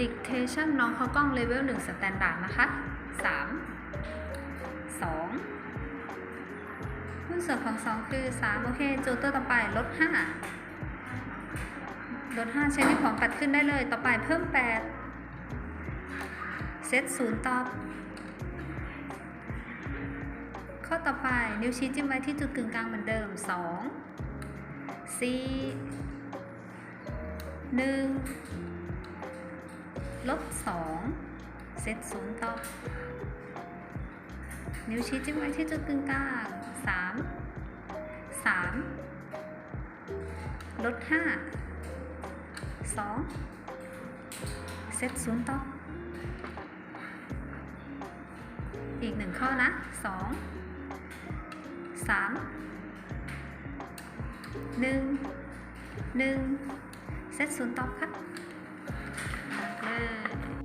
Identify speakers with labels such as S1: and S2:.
S1: dictation น้องเขากล้องเลเวล1 standard นะคะ 3 2หุ้นส่วนของ 2 คือ 3 โอเคจูตัวต่อไปลด 5 ลด 5 ใช้นิ้วของปัดขึ้นได้เลย ต่อไปเพิ่ม 8 เซต0ตอบ ข้อต่อไป นิ้วชี้จิ้มไว้ที่จุดกึ่งกลางเหมือนเดิม 2 4 1 ลบสองเซตศูนย์ต่อ นิ้วชี้จิ้มไว้ที่จุดกึ่งกลางสามสามลดห้าสองเซตศูนย์ต่อ อีกหนึ่งข้อนะสองสามหนึ่งหนึ่งเซตศูนย์ต่อครับ